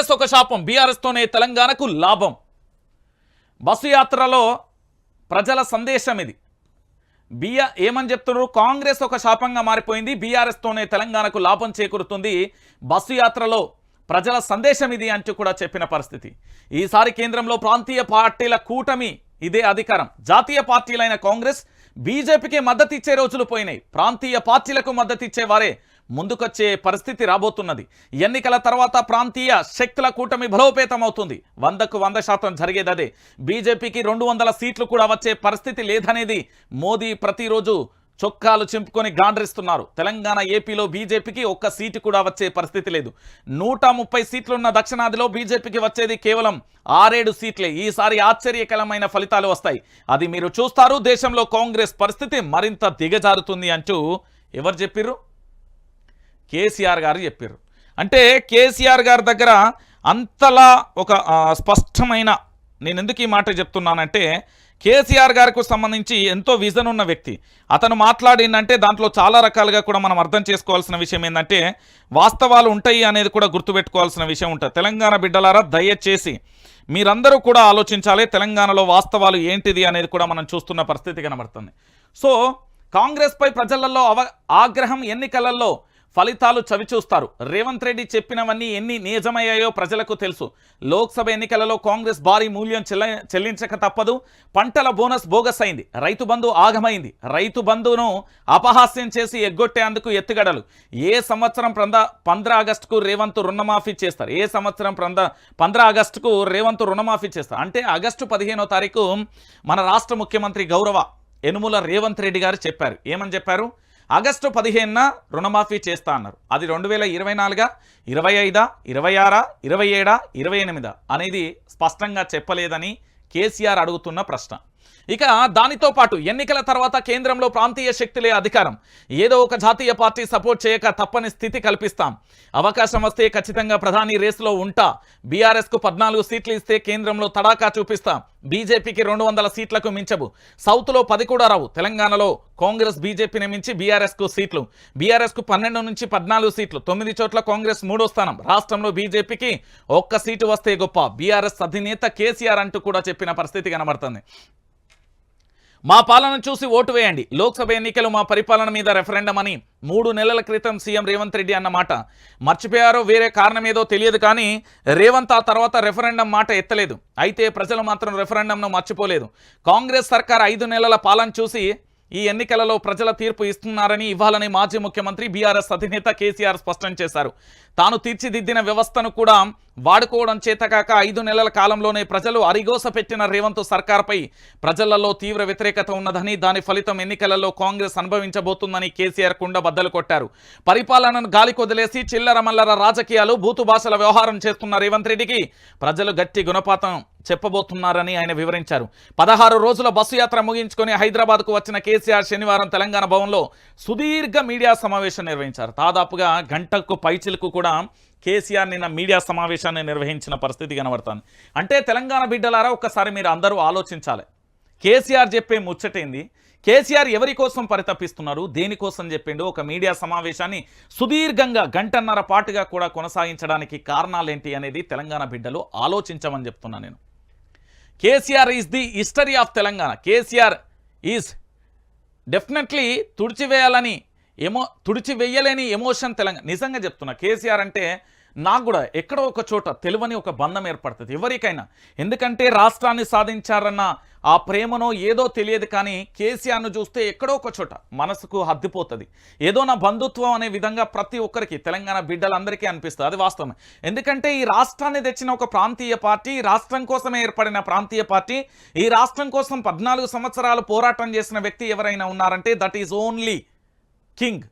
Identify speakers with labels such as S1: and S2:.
S1: కాంగ్రెస్ ఒక శాపం బీఆర్ఎస్తోనే తెలంగాణకు లాభం. బస్సు యాత్రలో ప్రజల సందేశం ఇది. బిఆ ఏమని చెప్తున్నారు? కాంగ్రెస్ ఒక శాపంగా మారిపోయింది బీఆర్ఎస్తోనే తెలంగాణకు లాభం చేకూరుతుంది. బస్సు యాత్రలో ప్రజల సందేశం ఇది అంటూ కూడా చెప్పిన పరిస్థితి. ఈసారి కేంద్రంలో ప్రాంతీయ పార్టీల కూటమి ఇదే అధికారం. జాతీయ పార్టీలైన కాంగ్రెస్ బీజేపీకి మద్దతు ఇచ్చే రోజులు పోయినాయి. ప్రాంతీయ పార్టీలకు మద్దతు ఇచ్చే వారే ముందుకొచ్చే పరిస్థితి రాబోతున్నది. ఎన్నికల తర్వాత ప్రాంతీయ శక్తుల కూటమి బలోపేతం అవుతుంది వందకు వంద శాతం జరిగేది అదే. బీజేపీకి రెండు వందల సీట్లు కూడా వచ్చే పరిస్థితి లేదనేది మోదీ ప్రతిరోజు చొక్కాలు చింపుకొని గాండ్రిస్తున్నారు. తెలంగాణ ఏపీలో బీజేపీకి ఒక్క సీటు కూడా వచ్చే పరిస్థితి లేదు. నూట ముప్పై సీట్లున్న దక్షిణాదిలో బీజేపీకి వచ్చేది కేవలం ఆరేడు సీట్లే. ఈసారి ఆశ్చర్యకరమైన ఫలితాలు వస్తాయి. అది మీరు చూస్తారు. దేశంలో కాంగ్రెస్ పరిస్థితి మరింత దిగజారుతుంది అంటూ ఎవరు చెప్పిర్రు? కేసీఆర్ గారు చెప్పారు. అంటే కేసీఆర్ గారి దగ్గర అంతలా ఒక స్పష్టమైన నేను ఎందుకు ఈ మాట చెప్తున్నానంటే కేసీఆర్ గారికి సంబంధించి ఎంతో విజన్ ఉన్న వ్యక్తి. అతను మాట్లాడిందంటే దాంట్లో చాలా రకాలుగా కూడా మనం అర్థం చేసుకోవాల్సిన విషయం ఏంటంటే వాస్తవాలు ఉంటాయి అనేది కూడా గుర్తుపెట్టుకోవాల్సిన విషయం ఉంటుంది. తెలంగాణ బిడ్డలారా దయచేసి మీరందరూ కూడా ఆలోచించాలి తెలంగాణలో వాస్తవాలు ఏంటిది అనేది కూడా మనం చూస్తున్న పరిస్థితి కనబడుతుంది. సో కాంగ్రెస్పై ప్రజలలో అవ ఆగ్రహం ఎన్నికలలో ఫలితాలు చవిచూస్తారు. రేవంత్ రెడ్డి చెప్పినవన్నీ ఎన్ని నిజమయ్యాయో ప్రజలకు తెలుసు. లోక్సభ ఎన్నికలలో కాంగ్రెస్ భారీ మూల్యం చెల్ల చెల్లించక తప్పదు. పంటల బోనస్ బోగస్ అయింది. రైతు బంధు ఆగమైంది. రైతు బంధును అపహాస్యం చేసి ఎగ్గొట్టేందుకు ఎత్తుగడలు. ఏ సంవత్సరం ప్రంద పంద్ర ఆగస్టుకు రేవంత్ రుణమాఫీ చేస్తారు? ఏ సంవత్సరం ప్రంద పంద్ర ఆగస్టుకు రేవంత్ రుణమాఫీ చేస్తారు? అంటే ఆగస్టు పదిహేనో తారీఖు మన రాష్ట్ర ముఖ్యమంత్రి గౌరవ యనుమల రేవంత్ రెడ్డి గారు చెప్పారు. ఏమని చెప్పారు? ఆగస్టు పదిహేనున రుణమాఫీ చేస్తా అన్నారు. అది రెండు వేల ఇరవై నాలుగా ఇరవై ఐదా ఇరవై ఆరా ఇరవై ఏడా ఇరవై ఎనిమిదా అనేది స్పష్టంగా చెప్పలేదని కేసీఆర్ అడుగుతున్న ప్రశ్న. ఇక దానితో పాటు ఎన్నికల తర్వాత కేంద్రంలో ప్రాంతీయ శక్తులే అధికారం. ఏదో ఒక జాతీయ పార్టీ సపోర్ట్ చేయక తప్పని స్థితి కల్పిస్తాం. అవకాశం వస్తే ఖచ్చితంగా ప్రధాని రేసులో ఉంటా. బీఆర్ఎస్కు పద్నాలుగు సీట్లు ఇస్తే కేంద్రంలో తడాకా చూపిస్తాం. బీజేపీకి రెండు వందల సీట్లకు మించవు. సౌత్లో పది కూడా రావు. తెలంగాణలో కాంగ్రెస్ బీజేపీని మించి బీఆర్ఎస్కు సీట్లు. బీఆర్ఎస్కు పన్నెండు నుంచి పద్నాలుగు సీట్లు. తొమ్మిది చోట్ల కాంగ్రెస్ మూడో స్థానం. రాష్ట్రంలో బీజేపీకి ఒక్క సీటు వస్తే గొప్ప. బీఆర్ఎస్ అధినేత కేసీఆర్ అంటూ కూడా చెప్పిన పరిస్థితి కనబడుతుంది. మా పాలన చూసి ఓటు వేయండి. లోక్సభ ఎన్నికలు మా పరిపాలన మీద రెఫరెండం అని మూడు నెలల క్రితం సీఎం రేవంత్ రెడ్డి అన్న మాట. మర్చిపోయారో వేరే కారణం ఏదో తెలియదు కానీ రేవంత్ ఆ తర్వాత రెఫరెండం మాట ఎత్తలేదు. అయితే ప్రజలు మాత్రం రెఫరెండంను మర్చిపోలేదు. కాంగ్రెస్ సర్కార్ ఐదు నెలల పాలన చూసి ఈ ఎన్నికలలో ప్రజల తీర్పు ఇస్తున్నారని ఇవ్వాలని మాజీ ముఖ్యమంత్రి బీఆర్ఎస్ అధినేత కేసీఆర్ స్పష్టం చేశారు. తాను తీర్చిదిద్దిన వ్యవస్థను కూడా వాడుకోవడం చేతకాక ఐదు నెలల కాలంలోనే ప్రజలు అరిగోస పెట్టిన రేవంత్ సర్కార్పై ప్రజలలో తీవ్ర వ్యతిరేకత ఉన్నదని దాని ఫలితం ఎన్నికలలో కాంగ్రెస్ అనుభవించబోతుందని కేసీఆర్ కుండ బద్దలు కొట్టారు. పరిపాలనను గాలి కొదిలేసి చిల్లర మల్లర రాజకీయాలు బూతు భాషల వ్యవహారం చేస్తున్న రేవంత్ రెడ్డికి ప్రజలు గట్టి గుణపాతం చెప్పబోతున్నారని ఆయన వివరించారు. పదహారు రోజుల బస్సు యాత్ర ముగించుకొని హైదరాబాద్కు వచ్చిన కేసీఆర్ శనివారం తెలంగాణ భవన్లో సుదీర్ఘ మీడియా సమావేశం నిర్వహించారు. దాదాపుగా గంటకు పైచిలకు కూడా కేసీఆర్ నిన్న మీడియా సమావేశాన్ని నిర్వహించిన పరిస్థితి కనబడుతుంది. అంటే తెలంగాణ బిడ్డలారా ఒక్కసారి మీరు అందరూ ఆలోచించాలి. కేసీఆర్ చెప్పే ముచ్చటేంది కేసీఆర్ ఎవరి కోసం పరితపిస్తున్నారు? దేనికోసం చెప్పిండు? ఒక మీడియా సమావేశాన్ని సుదీర్ఘంగా గంటన్నర పాటుగా కూడా కొనసాగించడానికి కారణాలేంటి అనేది తెలంగాణ బిడ్డలు ఆలోచించమని చెప్తున్నా నేను. KCR is the history of Telangana. KCR is definitely తుడిచివేయాలని ఎమో తుడిచివేయలేని ఎమోషన్ తెలంగాణ. నిజంగా చెప్తున్నా కేసీఆర్ అంటే నాకు కూడా ఎక్కడో ఒక చోట తెలివని ఒక బంధం ఏర్పడుతుంది ఎవరికైనా. ఎందుకంటే రాష్ట్రాన్ని సాధించారన్న ఆ ప్రేమనో ఏదో తెలియదు కానీ కేసీఆర్ను చూస్తే ఎక్కడో ఒక చోట మనసుకు హద్దిపోతుంది. ఏదో నా బంధుత్వం అనే విధంగా ప్రతి ఒక్కరికి తెలంగాణ బిడ్డలందరికీ అనిపిస్తుంది అది వాస్తవమే. ఎందుకంటే ఈ రాష్ట్రాన్ని తెచ్చిన ఒక ప్రాంతీయ పార్టీ ఈ రాష్ట్రం కోసమే ఏర్పడిన ప్రాంతీయ పార్టీ ఈ రాష్ట్రం కోసం పద్నాలుగు సంవత్సరాలు పోరాటం చేసిన వ్యక్తి ఎవరైనా ఉన్నారంటే దట్ ఈజ్ ఓన్లీ king.